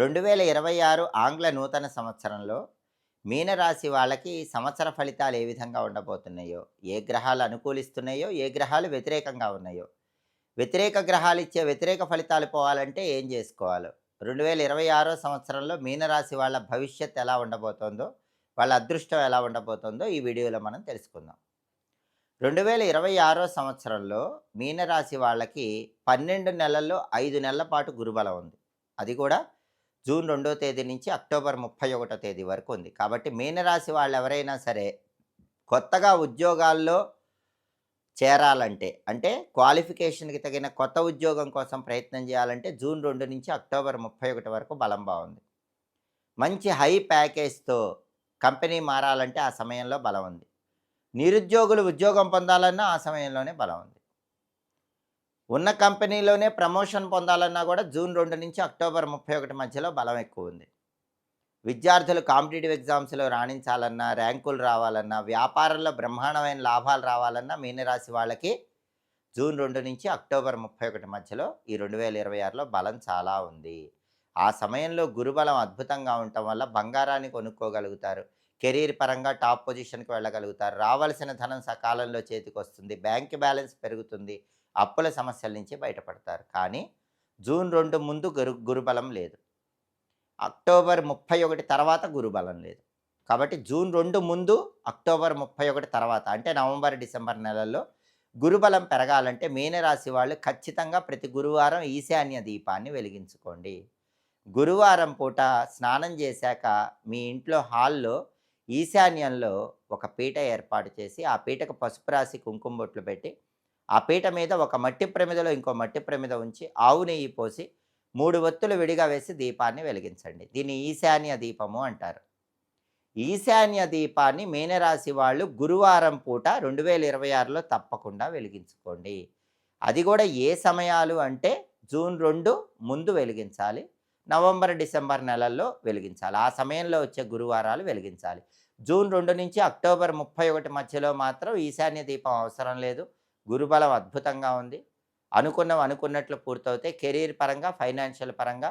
రెండు వేల ఇరవై ఆరు ఆంగ్ల నూతన సంవత్సరంలో మీనరాశి వాళ్ళకి సంవత్సర ఫలితాలు ఏ విధంగా ఉండబోతున్నాయో ఏ గ్రహాలు అనుకూలిస్తున్నాయో ఏ గ్రహాలు వ్యతిరేకంగా ఉన్నాయో. వ్యతిరేక గ్రహాలు ఇచ్చే వ్యతిరేక ఫలితాలు పోవాలంటే ఏం చేసుకోవాలో? రెండు వేల ఇరవై ఆరో సంవత్సరంలో మీనరాశి వాళ్ళ భవిష్యత్ ఎలా ఉండబోతోందో వాళ్ళ అదృష్టం ఎలా ఉండబోతోందో ఈ వీడియోలో మనం తెలుసుకుందాం. రెండు వేల ఇరవై ఆరో సంవత్సరంలో మీనరాశి వాళ్ళకి పన్నెండు నెలల్లో ఐదు నెలల పాటు గురుబలం ఉంది. అది కూడా జూన్ రెండో తేదీ నుంచి అక్టోబర్ ముప్పై ఒకటో తేదీ వరకు ఉంది. కాబట్టి మీనరాశి వాళ్ళు ఎవరైనా సరే కొత్తగా ఉద్యోగాల్లో చేరాలంటే అంటే క్వాలిఫికేషన్కి తగిన కొత్త ఉద్యోగం కోసం ప్రయత్నం చేయాలంటే జూన్ రెండు నుంచి అక్టోబర్ ముప్పై ఒకటి వరకు బలం బాగుంది. మంచి హై ప్యాకేజ్తో కంపెనీ మారాలంటే ఆ సమయంలో బలం ఉంది. నిరుద్యోగులు ఉద్యోగం పొందాలన్నా ఆ సమయంలోనే బలం ఉంది. ఉన్న కంపెనీలోనే ప్రమోషన్ పొందాలన్నా కూడా జూన్ రెండు నుంచి అక్టోబర్ ముప్పై ఒకటి మధ్యలో బలం ఎక్కువ ఉంది. విద్యార్థులు కాంపిటేటివ్ ఎగ్జామ్స్లో రాణించాలన్నా ర్యాంకులు రావాలన్నా వ్యాపారంలో బ్రహ్మాండమైన లాభాలు రావాలన్నా మీనరాశి వాళ్ళకి జూన్ రెండు నుంచి అక్టోబర్ ముప్పై ఒకటి మధ్యలో ఈ రెండు వేల ఇరవై ఆరులో బలం చాలా ఉంది. ఆ సమయంలో గురుబలం అద్భుతంగా ఉండటం వల్ల బంగారాన్ని కొనుక్కోగలుగుతారు. కెరీర్ పరంగా టాప్ పొజిషన్కి వెళ్ళగలుగుతారు. రావాల్సిన ధనం సకాలంలో చేతికి వస్తుంది బ్యాంక్ బ్యాలెన్స్ పెరుగుతుంది. అప్పుల సమస్యల నుంచి బయటపడతారు. కానీ జూన్ రెండు ముందు గురు గురుబలం లేదు. అక్టోబర్ ముప్పై ఒకటి తర్వాత గురుబలం లేదు. కాబట్టి జూన్ రెండు ముందు అక్టోబర్ ముప్పై ఒకటి తర్వాత అంటే నవంబర్ డిసెంబర్ నెలల్లో గురుబలం పెరగాలంటే మీనరాశి వాళ్ళు ఖచ్చితంగా ప్రతి గురువారం ఈశాన్య దీపాన్ని వెలిగించుకోండి. గురువారం పూట స్నానం చేశాక మీ ఇంట్లో హాల్లో ఈశాన్యంలో ఒక పీట ఏర్పాటు చేసి ఆ పీటకు పసుపు రాసి కుంకుమ బొట్లు పెట్టి ఆ పీట మీద ఒక మట్టి ప్రమిదలో ఇంకో మట్టి ప్రమిద ఉంచి ఆవు నెయ్యి పోసి మూడు ఒత్తులు విడిగా వేసి దీపాన్ని వెలిగించండి. దీన్ని ఈశాన్య దీపము అంటారు. ఈశాన్య దీపాన్ని మీనరాశి వాళ్ళు గురువారం పూట రెండు వేల ఇరవై ఆరులో తప్పకుండా వెలిగించుకోండి. అది కూడా ఏ సమయాలు అంటే జూన్ రెండు ముందు వెలిగించాలి. నవంబర్ డిసెంబర్ నెలల్లో వెలిగించాలి. ఆ సమయంలో వచ్చే గురువారాలు వెలిగించాలి. జూన్ రెండు నుంచి అక్టోబర్ ముప్పై ఒకటి మధ్యలో మాత్రం ఈశాన్య దీపం అవసరం లేదు. గురుబలం అద్భుతంగా ఉంది. అనుకున్నవి అనుకున్నట్లు పూర్తవుతాయి. కెరీర్ పరంగా ఫైనాన్షియల్ పరంగా